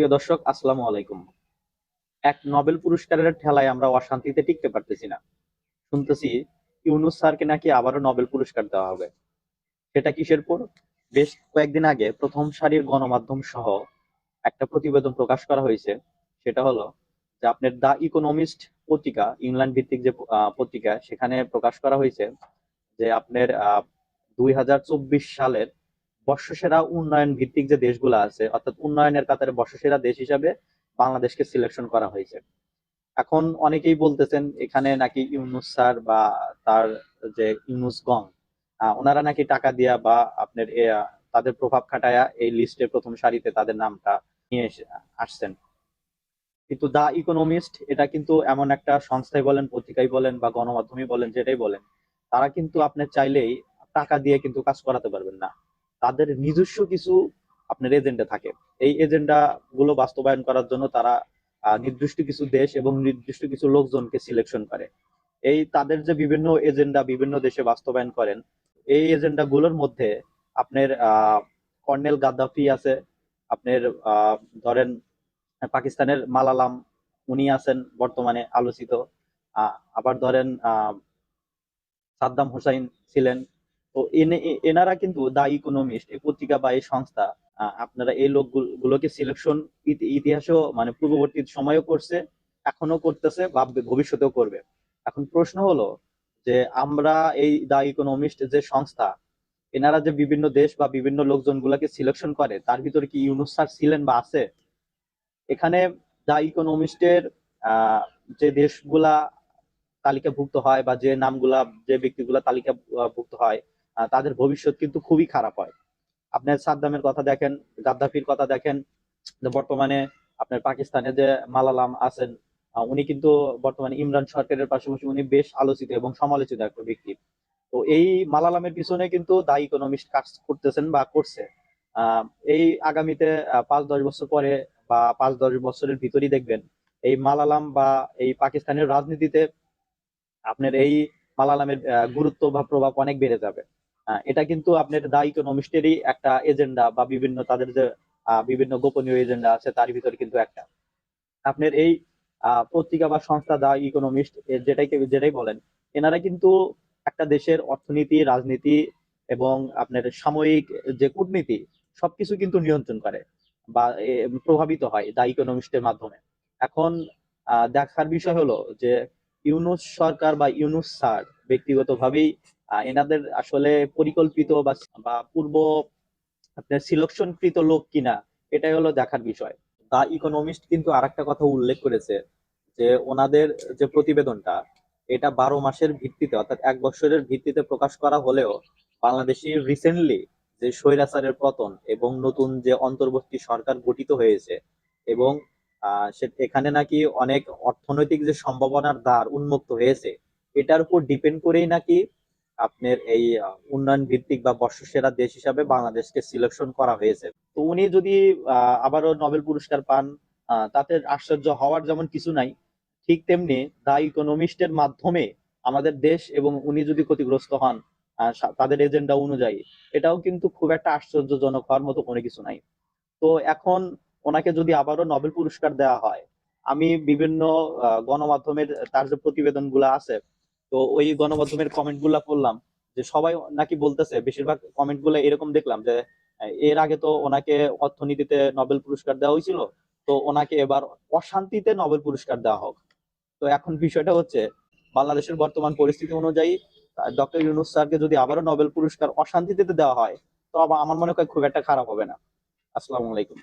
প্রিয় দর্শক, আসসালামু আলাইকুম। এক নোবেল পুরস্কারের ঠেলায় আমরা অশান্তিতে টিকতে পারতেছি না। শুনতেছি ইউনুস স্যারকে নাকি আবারও নোবেল পুরস্কার দেওয়া হবে। সেটা কিসের পর বেশ কয়েকদিন আগে প্রথম সারির গণমাধ্যম সহ একটা প্রতিবেদন প্রকাশ করা হয়েছে। সেটা হলো যে আপনার দা ইকোনমিস্ট পত্রিকা, ইংল্যান্ড ভিত্তিক যে পত্রিকা, সেখানে প্রকাশ করা হয়েছে যে আপনার দুই হাজার চব্বিশ সালের বর্ষসেরা উন্নয়ন ভিত্তিক যে দেশগুলো আছে, অর্থাৎ উন্নয়নের কাতারে বর্ষসেরা দেশ হিসাবে বাংলাদেশকে সিলেকশন করা হয়েছে। এখন অনেকেই বলতেছেন, এখানে নাকি ইউনুস স্যার বা তার যে ইউনুস গং ওনারা নাকি টাকা দিয়া বা আপনার তাদের প্রভাব খাটায়া এই লিস্টের প্রথম সারিতে তাদের নামটা নিয়ে আসছেন। কিন্তু দা ইকোনমিস্ট, এটা কিন্তু এমন একটা সংস্থায় বলেন পত্রিকায় বলেন বা গণমাধ্যমে বলেন, যেটাই বলেন, তারা কিন্তু আপনি চাইলেই টাকা দিয়ে কিন্তু কাজ করাতে পারবেন না। তাদের নিজস্ব কিছু আপনার এজেন্ডা থাকে। এই এজেন্ডা গুলো বাস্তবায়ন করার জন্য তারা নির্দিষ্ট কিছু দেশ এবং নির্দিষ্ট কিছু লোকজনকে সিলেকশন করে। এই তাদের যে বিভিন্ন এজেন্ডা বিভিন্ন দেশে বাস্তবায়ন করেন, এই এজেন্ডা গুলোর মধ্যে আপনার কর্নেল গাদ্দাফি আছে, আপনার ধরেন, পাকিস্তানের মালালাম উনি আছেন বর্তমানে আলোচিত। আবার ধরেন সাদ্দাম হুসাইন ছিলেন তো এনে- এনারা কিন্তু দা ইকোনমিস্ট এই পত্রিকা বা এই সংস্থা আপনারা এই লোকগুলোকে সিলেকশন ইতিহাসেও মানে পূর্ববর্তী সময়ও করছে এখনও করতেছে বা ভবিষ্যতেও করবে। এখন প্রশ্ন হলো যে আমরা এই দা ইকোনমিস্ট যে সংস্থা, এনারা যে বিভিন্ন দেশ বা বিভিন্ন লোকজনগুলোকে সিলেকশন করে, তার ভিতরে কি ইউনুস স্যার ছিলেন বা আছে? এখানে দা ইকোনমিস্টের যে দেশগুলা তালিকাভুক্ত হয় বা যে নামগুলা, যে ব্যক্তিগুলা তালিকাভুক্ত হয় তাদের ভবিষ্যৎ কিন্তু খুবই খারাপ হয়। আপনার সাদ্দামের কথা দেখেন, গাদ্দাফির কথা দেখেন বর্তমানে আপনার পাকিস্তানে যে মালালাম আছেন উনি কিন্তু বর্তমানে ইমরান সরকারের পাশাপাশি উনি বেশ আলোচিত এবং সমালোচিত একটা ব্যক্তি। তো এই মালালামের পিছনে কিন্তু দা ইকোনমিস্ট কাজ করতেছেন বা করছে। এই আগামীতে পাঁচ দশ বছর পরে বা পাঁচ দশ বছরের ভিতরই দেখবেন, এই মালালাম বা এই পাকিস্তানের রাজনীতিতে আপনার এই মালালামের গুরুত্ব বা প্রভাব অনেক বেড়ে যাবে। এটা কিন্তু আপনার দা ইকোনমিস্টেরই একটা এজেন্ডা বা বিভিন্ন তাদের যে বিভিন্ন গোপনীয় এজেন্ডা আছে, তার ভিতরে কিন্তু একটা। আপনার এই পত্রিকা বা সংস্থা দা ইকোনমিস্ট যেটাই যেটাই বলেন, এনারা কিন্তু একটা দেশের অর্থনীতি, রাজনীতি এবং আপনার সাময়িক যে কূটনীতি, সবকিছু কিন্তু নিয়ন্ত্রণ করে বা প্রভাবিত হয় দা ইকোনমিস্টের মাধ্যমে। এখন দেখার বিষয় হলো যে, ইউনুস সরকার বা ইউনুস স্যার ব্যক্তিগতভাবেই এনাদের আসলে পরিকল্পিত বা পূর্ব আপনার সিলেকশনকৃত লোক কিনা, এটাই হলো দেখার বিষয়। দা ইকোনমিস্ট কিন্তু আরেকটা কথা উল্লেখ করেছে যে, ওনাদের যে প্রতিবেদনটা, এটা বারো মাসের ভিত্তিতে, অর্থাৎ এক বছরের ভিত্তিতে প্রকাশ করা হলেও বাংলাদেশে রিসেন্টলি যে স্বৈরাচারের পতন এবং নতুন যে অন্তর্বর্তী সরকার গঠিত হয়েছে এবং এখানে নাকি অনেক অর্থনৈতিক যে সম্ভাবনার দ্বার উন্মুক্ত হয়েছে, এটার উপর ডিপেন্ড করেই নাকি আপনার এই উন্নয়ন ভিত্তিক বা বর্ষসেরা দেশ হিসাবে বাংলাদেশকে সিলেকশন করা হয়েছে। তো উনি যদি আবারও নোবেল পুরস্কার পান তাতে আশ্চর্য হওয়ার যেমন কিছু নাই, ঠিক তেমনি দা ইকোনমিস্টের মাধ্যমে আমাদের দেশ এবং উনি যদি ক্ষতিগ্রস্ত হন তাদের এজেন্ডা অনুযায়ী, এটাও কিন্তু খুব একটা আশ্চর্যজনক হওয়ার মতো কোনো কিছু নাই। তো এখন ওনাকে যদি আবারও নোবেল পুরস্কার দেওয়া হয়, আমি বিভিন্ন গণমাধ্যমের, তার যে প্রতিবেদনগুলা আছে তো ওই গণমাধ্যমের কমেন্টগুলা পড়লাম যে সবাই নাকি বলতেছে, বেশিরভাগ কমেন্টগুলা এরকম দেখলাম যে, এর আগে তো ওনাকে অর্থনীতিতে নোবেল পুরস্কার দেওয়া হয়েছিল, তো ওনাকে এবার অশান্তিতে নোবেল পুরস্কার দেওয়া হোক। তো এখন বিষয়টা হচ্ছে, বাংলাদেশের বর্তমান পরিস্থিতি অনুযায়ী ডক্টর ইউনুস স্যারকে যদি আবারও নোবেল পুরস্কার অশান্তিতে দেওয়া হয়, তো আমার মনে হয় খুব একটা খারাপ হবে না। আসসালামু আলাইকুম।